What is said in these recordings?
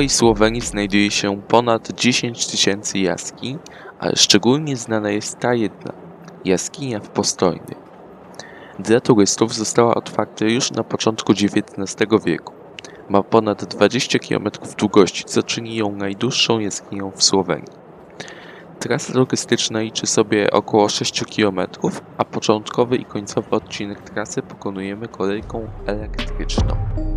całej Słowenii znajduje się ponad 10 tysięcy jaskiń, ale szczególnie znana jest ta jedna jaskinia w Postojnie. Dla turystów została otwarta już na początku XIX wieku. Ma ponad 20 km długości, co czyni ją najdłuższą jaskinią w Słowenii. Trasa turystyczna liczy sobie około 6 km, a początkowy i końcowy odcinek trasy pokonujemy kolejką elektryczną.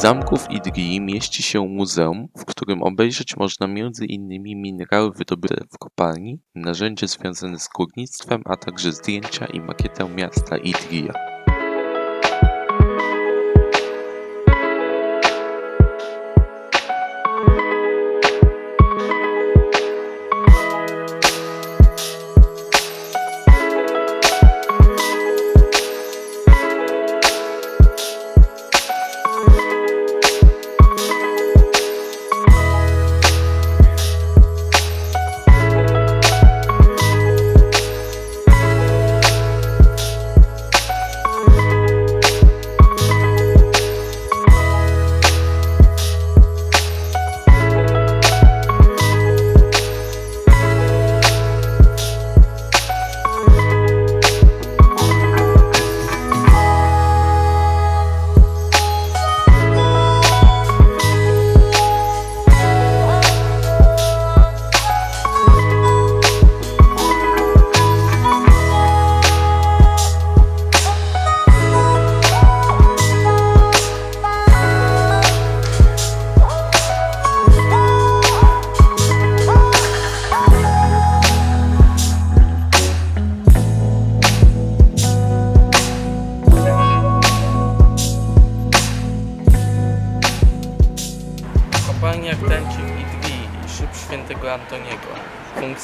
Zamku w Idrii mieści się muzeum, w którym obejrzeć można m.in. minerały wydobyte w kopalni, narzędzia związane z górnictwem, a także zdjęcia i makietę miasta Idrija.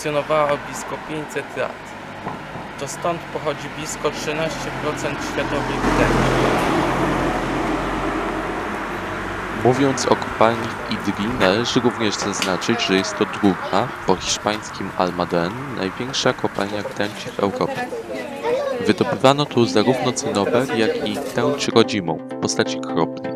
Funkcjonowała blisko 500 lat. To stąd pochodzi blisko 13% światowej tkanki. Mówiąc o kopalni w należy również zaznaczyć, że jest to druga, po hiszpańskim Almaden, największa kopalnia gdańci w Europie. Wydobywano tu zarówno cynober, jak i tęcz rodzimą w postaci kropli.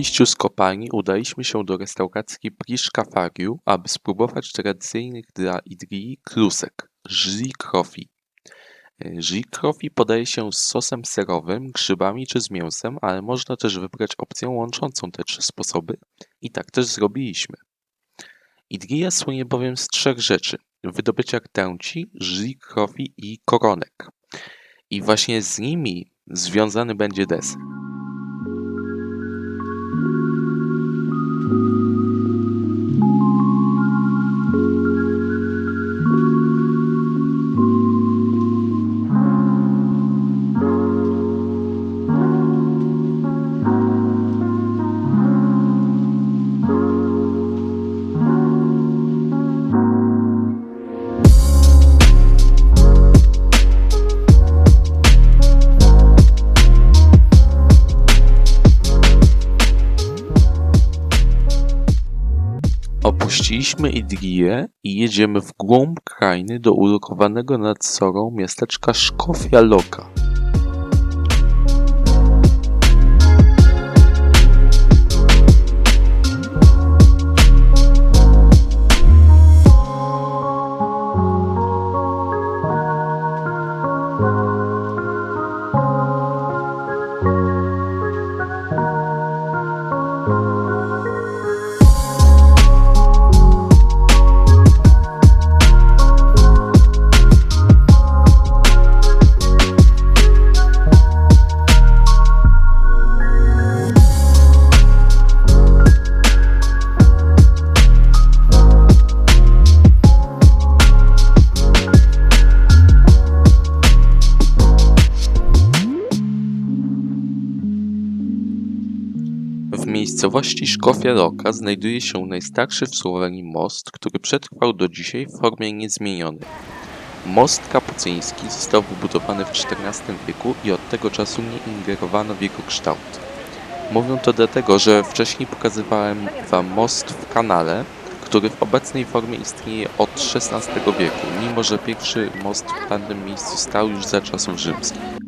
Wyjściu z kopalni udaliśmy się do restauracji Priszka Fariu, aby spróbować tradycyjnych dla Idrii krusek – Żli Krofi. Żli Krofi podaje się z sosem serowym, grzybami czy z mięsem, ale można też wybrać opcję łączącą te trzy sposoby i tak też zrobiliśmy. Idrija słynie bowiem z trzech rzeczy – wydobycia rtęci, żli krofi i koronek. I właśnie z nimi związany będzie deser. Idriję i jedziemy w głąb krainy do ulokowanego nad Sorą miasteczka Szkofja Loka. Miejscowości Szkofia Roka znajduje się najstarszy w Słowenii most, który przetrwał do dzisiaj w formie niezmienionej. Most kapucyński został wybudowany w XIV wieku i od tego czasu nie ingerowano w jego kształt. Mówię to dlatego, że wcześniej pokazywałem wam most w kanale, który w obecnej formie istnieje od XVI wieku, mimo że pierwszy most w danym miejscu stał już za czasów rzymskich.